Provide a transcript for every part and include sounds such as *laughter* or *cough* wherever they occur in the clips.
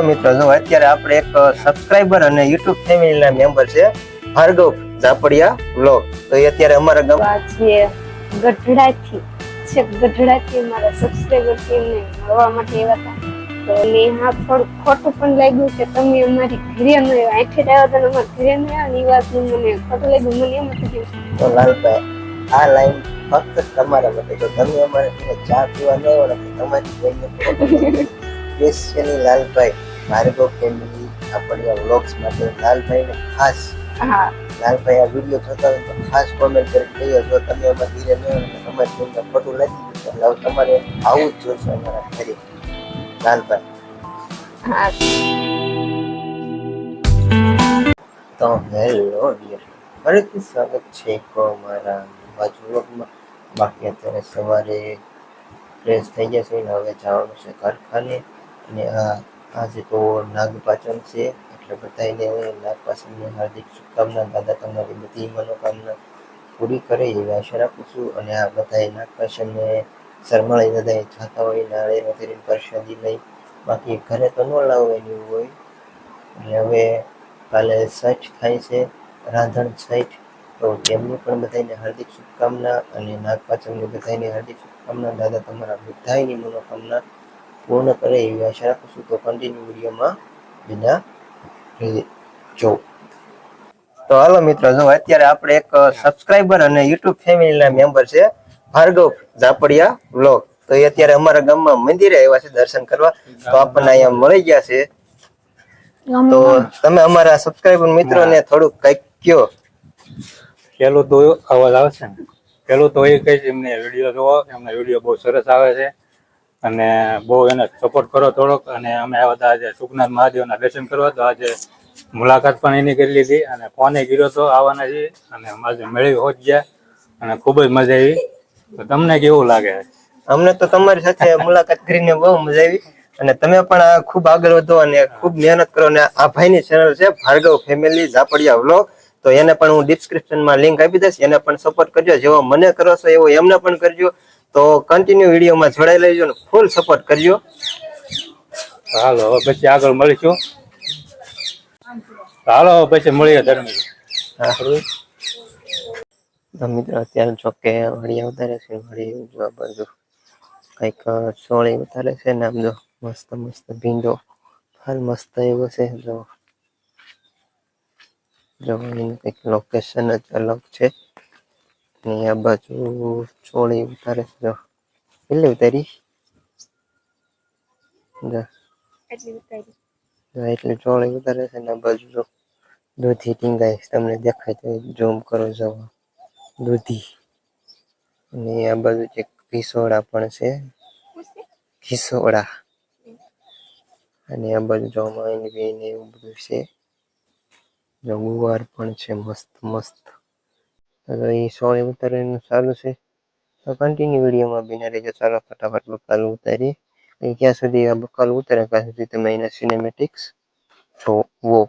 હાલો મિત્રો જો અત્યારે આપણે એક સબસ્ક્રાઇબર અને યુટ્યુબ ફેમિલીના મેમ્બર છે ભાર્ગવ ઝાપડિયા વ્લોગ તો એ અત્યારે અમારા ગામ છે ગઢડાથી છે ગઢડાથી અમારા સબસ્ક્રાઈબર છે એમને મળવા માટે આવ્યા હતા. તો ને હા થોડું ખોટું પણ લાગ્યું કે તમે અમારી ઘરે ન આવ્યા આઠે આવ્યા હતા અમારા ઘરે ન આવ્યા એ વાતનું મને ખોટું લાગ્યું મને એમ હતું તો લાલભાઈ આ લાઈન ફક્ત તમારા માટે જો તમે અમારે ચા પીવા ન આવ્યો ને તો તમારી બેનને *laughs* લાલભાઈ. ભાર્ગવ ફેમિલી આપણા વ્લોગ્સ માટે લાલભાઈને ખાસ લાલભાઈ આ વીડિયો જોતા હોય તો ખાસ કોમેન્ટ કરી કહીએ જો તમે એમાં ધીરે ન તમારી બેનને ખોટું લાગી તો હવે તમારે આવું જ જોશે અમારા ઘરે. લાલભાઈ. તો હેલો ડિયર ફરીથી સ્વાગત છે મારા બાજુ વ્લોગમાં બાકી અત્યારે સવારે ફ્રેશ થઈ ગયા છે હવે જવાનું છે કારખાને અને આ આજે તો નાગપાચમ છે, એટલે બધાને નાગપાચમની હાર્દિક શુભકામના, દાદા તમારી બધી મનોકામના પૂરી કરે એવી આશા રાખું છું. અને આ બધાએ નાગપાચમને શરમાળી દાદાએ થતા હોય, નાળે વગેરે પ્રસાદી લઈ, બાકી ઘરે તો ન લાવવાની હોય. અને હવે કાલે છઠ થાય છે, રાંધણ છઠ તો તેમની પણ બધાને હાર્દિક શુભકામના અને નાગપાચનની બધાને હાર્દિક શુભકામના. દાદા તમારા બધાની મનોકામના પૂર્ણ કરે એવી આશા રાખું છું તો કન્ટિન્યુ વિડીયોમાં બીજા જો. તો હાલો મિત્રો જો અત્યારે આપણે એક સબસ્ક્રાઇબર અને યુટ્યુબ ફેમિલીના મેમ્બર છે ભાર્ગવ ઝાપડિયા બ્લોગ તો એ અત્યારે અમારા ગામમાં મંદિરે આવ્યા છે દર્શન કરવા. તો આપણને અહીંયા મળી ગયા છે. તો તમે અમારા સબસ્ક્રાઇબર મિત્રોને થોડુંક કંઈક કયો પેલું તો અવાજ આવે છે ને પેલું તો એ કહીશ એમને વીડિયો જોવો એમના વીડિયો બહુ સરસ આવે છે. અને બહુ એને સપોર્ટ કરો થોડોક. અને અમે આવ્યા હતા આજે સુખનાથ મહાદેવના દર્શન કરવા. તો આજે મુલાકાત પણ એની કરી લીધી અને ફોને કર્યો તો આવવાના છે અને આજે મેળવી હોત ગયા. અને ખૂબ જ મજા આવી. તો તમને કેવું લાગે? અમને તો તમારી સાથે મુલાકાત કરીને બહુ મજા આવી. અને તમે પણ આ ખૂબ આગળ વધો અને ખૂબ મહેનત કરો. અને આ ભાઈની ચેનલ છે ભાર્ગવ ફેમિલી ઝાપડિયા વ્લોગ તો એને પણ હું ડિસ્ક્રિપ્શનમાં લિંક આપી દઈશ. એને પણ સપોર્ટ કરજો. જેવો મને કરો છો એવો એમને પણ કરજો. તો કન્ટિન્યુ વિડીયોમાં જોડાઈ લેજો ને ફૂલ સપોર્ટ કરજો. હાલો હવે પછી આગળ મળીશું. હાલો હવે પછી મળીએ મિત્ર મિત્રો અત્યારે જો વળી વધારે છે વળી જોવા બાજુ કંઈક સોળી વધારે છે ને આમ જો મસ્ત મસ્ત ભીંડો. ફાલ મસ્ત એવો છે જો. જો કંઈક લોકેશન જ અલગ છે. અને આ બાજુ ચોળી ઉતારે છે. જો. કેટલી ઉતારી? જો. એટલી ચોળી ઉતારે છે ને આ બાજુ જો. દૂધી ટીંગાય તમને દેખાય તો ઝૂમ કરો જવા દૂધી. અને આ બાજુ જે ભીસોડા પણ છે. ઘીસોડા. અને આ બાજુ જો માંડવી ને એવું બધું છે. જો ગુવાર પણ છે. મસ્ત મસ્ત. તો એ સોળી ઉતારવાનું ચાલુ છે. તો કન્ટિન્યુ વિડીયોમાં બિના રહેજો. ચાલો ફટાફટ બકાલ ઉતારીએ. અને ક્યાં સુધી આ બકાલ ઉતરે ત્યાં સુધી તમે એના સિનેમેટિક્સ જોવો.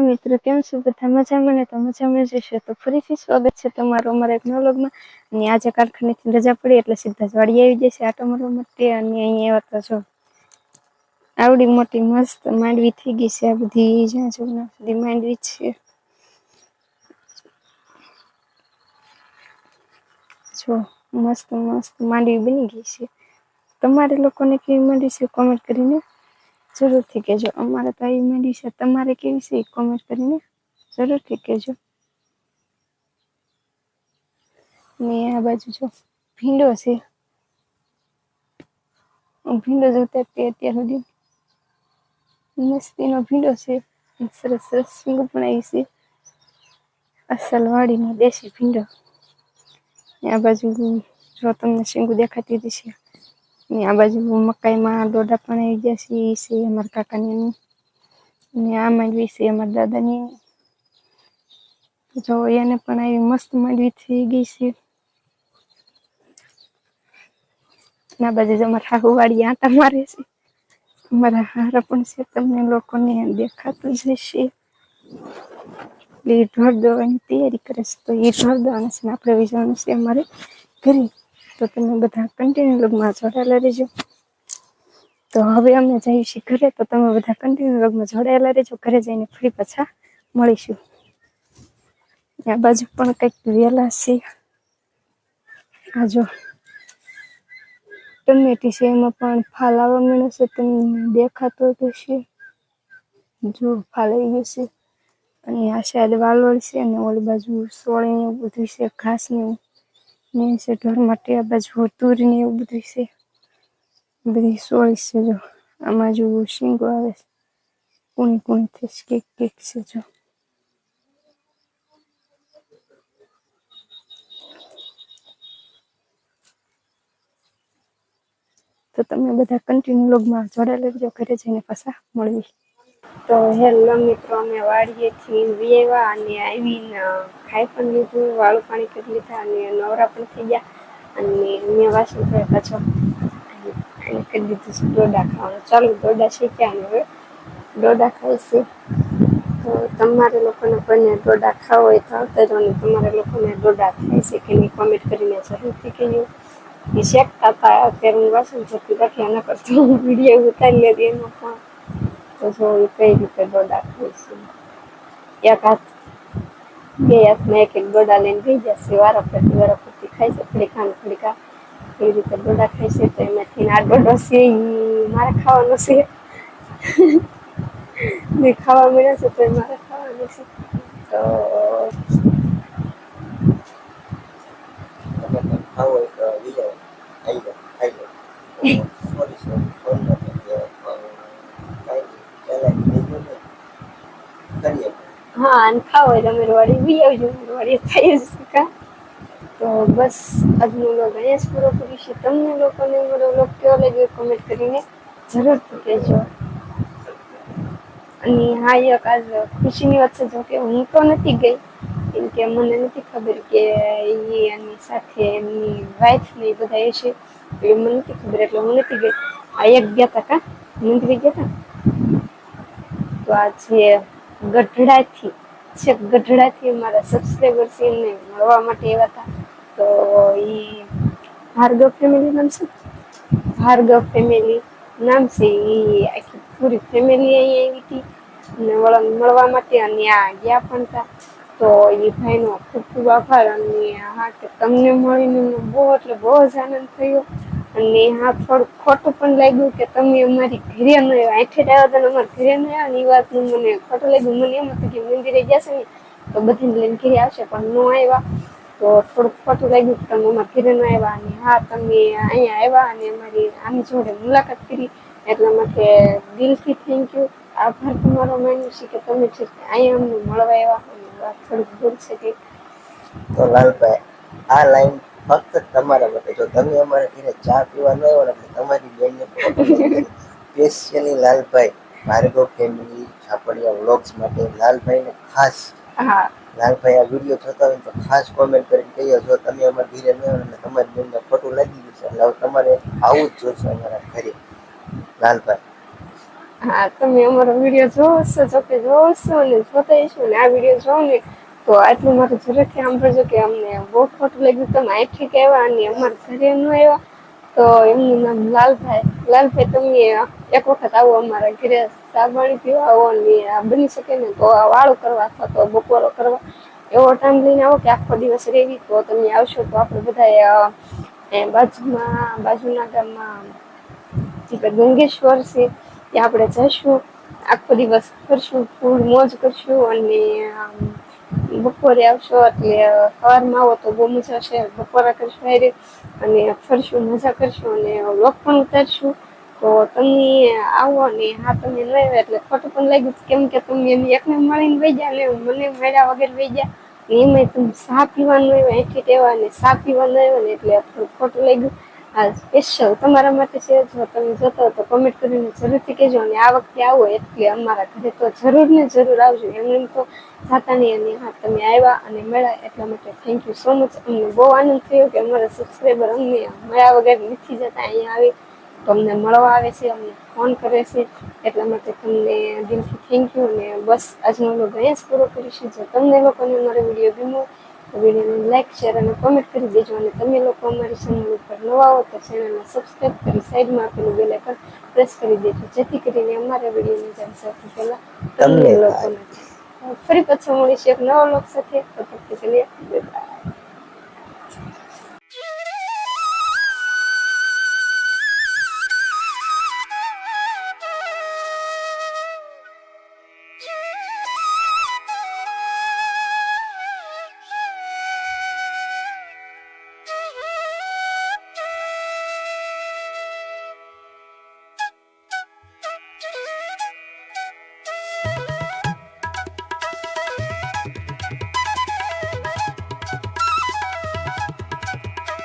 હેલો મિત્રો, કેમ છો? બધા મજામાં ને તો મજામાં જ હશો તો ફરીથી સ્વાગત છે તમારું અમારા એક નવલોગમાં અને આજે કારખાનેથી રજા પડી એટલે સીધા જ વાડી આવી જશે આટો મારવા માટે. અને અહીંયા આવ્યા તો જો, આવડી મોટી મસ્ત માંડવી થઈ ગઈ છે આ બધી જ્યાં જો સુધી માંડવી છે. જો, મસ્ત મસ્ત માંડવી બની ગઈ છે. તમારે લોકોને કેવી માંડવી છે? કોમેન્ટ કરીને જરૂરથી કહેજો અમારે તો આવી મળી છે. તમારે કેવી છે કોમેન્ટ કરીને? જરૂરથી કહેજો ને આ બાજુ જો, ભીંડો છે. ભીંડો જોતા તે અત્યાર સુધી. મસ્તીનો ભીંડો છે. સરસ સરસ સિંગો પણ આવી છે. અસલ વાડીનો દેશી ભીંડો. આ બાજુ જો તમને સિંગુ દેખાતી હતી છે ને આ બાજુ મકાઈમાં દોડા પણ આવી ગયા છે એ છે અમારા કાકાની. ને આ માંડવી છે અમારા દાદાની જો એને પણ આવી મસ્ત માંડવી થઈ ગઈ છે. આ બાજુ જો અમારા હાહુવાળી આંટા મારે છે. અમારા હારા પણ છે, તમને લોકોને દેખાતું જ હશે. એટલે એ ઢોર દોવાની તૈયારી કરે છે, તો એ ઢોર દોવાના છે ને આપણે વિજવાનું છે અમારે ઘરે. તો તમે બધા કન્ટિન્યુ લગમાં જોડાયેલા રહેજો. તો હવે અમે જઈએ છીએ ઘરે, તો તમે બધા કન્ટિન્યુ લગમાં જોડાયેલા રહેજો. ઘરે જઈને ફરી પાછા મળીશું. આ બાજુ પણ કંઈક વેલા છે. આ જો, ટમેટી છે, એમાં પણ ફાલ આવવા મળે છે, તમને દેખાતો જ હશે. જો, ફાલ આવી ગયો છે. અને આ શાયદ વાલોળ છે અને ઓલી બાજુ સોળી ને એવું બધું છે ઘાસ ને એવું. ને છે ઢોર માટે આ બાજુ તુરી ને એવું બધું છે. બધી સોળી છે જો. આમાં જો શીંગો આવે છે. કુણી કુણી થઈ કેક કેક છે જો. તો તમે બધા કન્ટિન્યુ લોગમાં જોડાયેલા રહેજો, ઘરે જઈને પાછા મળવી તો હેલો મિત્રો, અમે વાડીએથી વેવા અને આવીને ખાઈ પણ લીધું, વાળું પાણી કરી લીધા અને નવરા પણ થઈ ગયા અને મેં વાસણ થયા પાછો. અને કરી દીધું છે, ડોડા ખાવાનું. ચાલો, ડોડા શીખ્યા અને હવે. ડોડા ખાઈશું તો તમારે લોકોને કોઈને ડોડા ખાવો હોય તો આવતા જ અને તમારા લોકોને ડોડા થાય છે કે નહીં કોમેન્ટ કરીને જરૂરથી કહ્યું એ શેકતા હતા, અત્યારે હું વાસણ થતી રાખી એના કરતા. હું વીડિયો ઉતારી લેતી એમાં પણ. તો જો એ કઈ રીતે દોડા ખાઈશું એક હાથ બે હાથમાં એક એક દોડા લઈને ગઈ જશે વારા ફરતી વારા ફરતી ખાય છે ફડીકા ને ફડીકા એવી રીતે દોડા ખાય છે તો એમાંથી આ દોડો છે મારે ખાવાનો છે. *laughs* ને ખાવા મળ્યા છે તો એ મારે ખાવાનું છે. તો ખાવું હોય તો આવી જાઓ આવી જાઓ ખાઈ જાઓ *laughs* સોરી સોરી ફોન નથી કહેવાય પણ કાંઈ નહીં પહેલાં કીધું ને કરીએ હા, અને ખાવ હોય તમે રવાડી, બી આવજો રોડી થઈ જ તો બસ, આજનો લોગ અહીંયા જ પૂરો કરીશું તમને લોકોને મારો લોગ કેવો લાગ્યો કોમેન્ટ કરીને જરૂરથી કહેજો. અને હા, એક આજ ખુશીની વાત છે જો કે હું તો નથી ગઈ, કેમ કે મને નથી ખબર કે એ એની સાથે એમની વાઈફ ને એ બધા એ છે, એટલે મને નથી ખબર, એટલે હું નથી ગઈ. આ એક ગયા હતા કા? મંદિરે ગયા હતા તો આ છે ગઢડાથી છે ગઢડાથી અમારા સબસ્ક્રાઈબર્સ એમને મળવા માટે એવા હતા. તો એ ભાર્ગવ ફેમિલી નામ છે ભાર્ગવ ફેમિલી નામ છે એ આખી પૂરી ફેમિલી અહીંયા આવી હતી. અને વળન મળવા માટે અને આ ગયા પણ હતા. તો એ ભાઈનો ખૂબ ખૂબ આભાર અને હા કે તમને મળીને બહુ, એટલે બહુ જ આનંદ થયો. અને હા થોડું ખોટું પણ લાગ્યું કે તમે અમારી ઘરે ન આવ્યા આઠે આવ્યા હતા અમારા ઘરે ન આવ્યા ને એ વાતનું મને ખોટું લાગ્યું. મને એમ હતું કે મંદિરે ગયા છે ને, તો બધાને લઈને ઘરે આવશે, પણ ન આવ્યા. તો થોડુંક ખોટું લાગ્યું કે તમે અમારા ઘરે ન આવ્યા અને હા, તમે અહીંયા આવ્યા અને અમારી આની જોડે મુલાકાત કરી. એટલા માટે દિલથી થેન્ક યુ આભાર તમારો માન્યું છે કે તમે છે અહીંયા અમને મળવા આવ્યા. થોડીક દૂર છે કે તો લાલભાઈ, આ લાઈન ફક્ત તમારા માટે. જો તમે અમારા ઘરે ચા પીવા ન આવ્યો ને એટલે તમારી બેનને specially Lalbhai Bhargav family Chhapadiya vlogs માટે લાલભાઈને ખાસ લાલભાઈ આ વીડિયો જોતા હોય તો ખાસ કોમેન્ટ કરીને કહીએ જો તમે અમારા ઘરે ન આવ્યો એટલે તમારી બેનને ખોટું લાગી ગયું છે. એટલે તમારે આવું જ જોશે અમારા ઘરે. લાલભાઈ. હા તમે અમારો વીડિયો જોશો છો જો કે જોવો છો અને જોતા ને આ વીડિયો જોઉં ને તો આટલું મારે જરૂરથી સાંભળજો કે અમને બહુ ખોટું લાગ્યું તમે આઠી આવ્યા અને અમારા ઘરે ન આવ્યા. તો એમનું નામ લાલભાઈ. લાલભાઈ, તમે એક વખત આવો અમારા ઘરે સાબણી પીવા આવો અને આ બની શકે ને તો આ વાળો કરવા અથવા તો બપોરો કરવા. એવો ટાઈમ લઈને આવો કે આખો દિવસ રહેવી તો તમે આવશો તો આપણે બધા બાજુમાં, બાજુના ગામમાં ગંગેશ્વર છે, ત્યાં આપણે જઈશું. આખો દિવસ ફરશું, ફૂલ મોજ કરશું અને બપોરે આવશો એટલે સવારમાં આવો તો બહુ મજા આવશે. બપોરા કરશું હેરી અને ફરશું મજા કરશું અને વ્લોગ પણ ઉતારશું. તો તમે આવો ને હા, તમે ન આવ્યા એટલે ખોટું પણ લાગ્યું કેમ કે તમે એને એકને મળીને વહી ગયા ને મને મળ્યા વગર વહી ગયા. ને એમાંય તમે સા પીવાનું આવ્યા એથી ટેવા ને સા પીવાનું આવ્યા ને એટલે થોડું ખોટું લાગ્યું. આ સ્પેશિયલ તમારા માટે છે, જો તમે જતો તો કમેન્ટ કરીને જરૂરથી કહેજો અને આ વખતે આવો એટલે અમારા ઘરે તો જરૂર ને જરૂર આવજો. એમને એમ તો જાતા નહીં અને હા, તમે આવ્યા અને મળ્યા એટલા માટે થેન્ક યુ સો મચ અમને બહુ આનંદ થયો કે અમારા સબસ્ક્રાઈબર અમને મળ્યા વગર નથી જતા, અહીંયા આવી તો અમને મળવા આવે છે, અમને ફોન કરે છે. એટલા માટે તમને દિલથી થેન્ક યુ અને બસ આજનો લોકો અહીંયા જ પૂરો કરીશું. જો તમને લોકોને અમારો વીડિયો ગમ્યો વિડીયોને લાઈક શેર અને કોમેન્ટ કરી દેજો અને તમે લોકો અમારી ચેનલ ઉપર નવા હો તો ચેનલને સબસ્ક્રાઈબ કરી સાઈડમાં આપેલું બેલ આઇકન પ્રેસ કરી દેજો. જેથી કરીને અમારા વિડીયોની જાણ સૌથી પહેલાં તમને લોકોને ફરી પાછા મળીશું એક નવા લોક સાથે. તો પછી તક કે લીએ બાય બાય